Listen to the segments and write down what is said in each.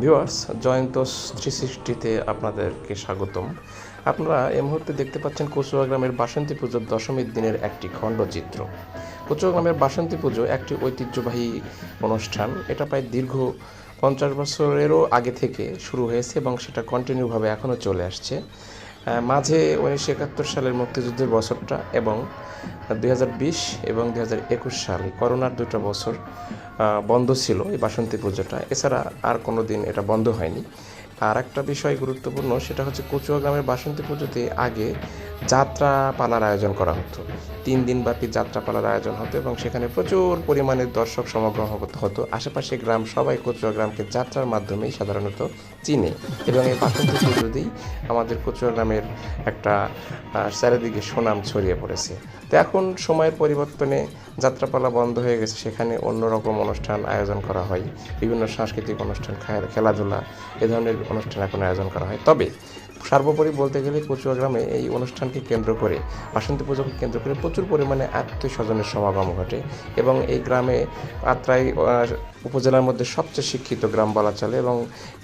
Viewers, জয়ন্তোষ three সিক্সটিতে আপনাদেরকে স্বাগতম। আপনারা এই মুহূর্তে দেখতে পাচ্ছেন কচুয়া গ্রামের বাসন্তী পুজোর দশমীর দিনের একটি খণ্ডচিত্র। কচুয়া গ্রামের বাসন্তী পুজো একটি ঐতিহ্যবাহী অনুষ্ঠান। এটা প্রায় দীর্ঘ পঞ্চাশ বছরেরও আগে থেকে শুরু হয়েছে এবং সেটা কন্টিনিউভাবে এখনও চলে আসছে। মাঝে উনিশশো একাত্তর সালের মুক্তিযুদ্ধের বছরটা এবং দুই হাজার বিশ এবং দু হাজার একুশ সাল করোনার দুটো বছর বন্ধ ছিল এই বাসন্তী পুজোটা। এছাড়া আর কোনো দিন এটা বন্ধ হয়নি। আর একটা বিষয় গুরুত্বপূর্ণ, সেটা হচ্ছে কচুয়া গ্রামের বাসন্তী পুজোতে আগে যাত্রা পালার আয়োজন করা হতো। তিন দিন ব্যাপী যাত্রা পালার আয়োজন হতো এবং সেখানে প্রচুর পরিমাণে দর্শক সমাগম হতো- আশেপাশে গ্রাম সবাই কচুয়া গ্রামকে যাত্রার মাধ্যমেই সাধারণত চিনে এবং এই বাসন্তী পুজোতেই আমাদের কচুয়া গ্রামের একটা চারিদিকে সুনাম ছড়িয়ে পড়েছে। তো এখন সময়ের পরিবর্তনে যাত্রাপালা বন্ধ হয়ে গেছে, সেখানে অন্যরকম অনুষ্ঠান আয়োজন করা হয়। বিভিন্ন সাংস্কৃতিক অনুষ্ঠান খেলাধুলা, এ ধরনের অনুষ্ঠান এখন আয়োজন করা হয়। তবে সর্বোপরি বলতে গেলে কচুয়া গ্রামে এই অনুষ্ঠানকে কেন্দ্র করে, বাসন্তী পুজোকে কেন্দ্র করে প্রচুর পরিমাণে আত্মীয় স্বজনের সমাগম ঘটে এবং এই গ্রামে আত্রাই উপজেলার মধ্যে সবচেয়ে শিক্ষিত গ্রাম বলা চলে এবং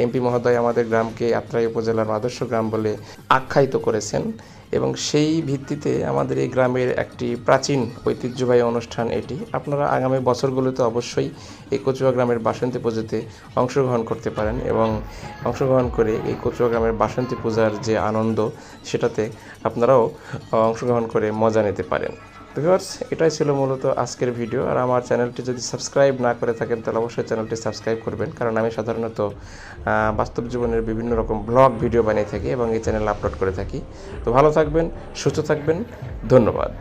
এমপি মহোদয় আমাদের গ্রামকে আত্রাই উপজেলার আদর্শ গ্রাম বলে আখ্যায়িত করেছেন। এবং সেই ভিত্তিতে আমাদের এই গ্রামের একটি প্রাচীন ঐতিহ্যবাহী অনুষ্ঠান এটি। আপনারা আগামী বছরগুলোতে অবশ্যই এই কচুয়া গ্রামের বাসন্তী পুজোতে অংশগ্রহণ করতে পারেন এবং অংশগ্রহণ করে এই কচুয়া গ্রামের বাসন্তী পূজার যে আনন্দ, সেটাতে আপনারাও অংশগ্রহণ করে মজা নিতে পারেন। ভিউয়ার্স এটাই ছিল মূলত আজকের ভিডিও আর আমার চ্যানেলটি যদি সাবস্ক্রাইব না করে থাকেন, তাহলে অবশ্যই চ্যানেলটি সাবস্ক্রাইব করবেন। কারণ আমি সাধারণত বাস্তব জীবনের বিভিন্ন রকম ব্লগ ভিডিও বানিয়ে থাকি এবং এই চ্যানেল আপলোড করে থাকি। তো ভালো থাকবেন, সুস্থ থাকবেন। ধন্যবাদ।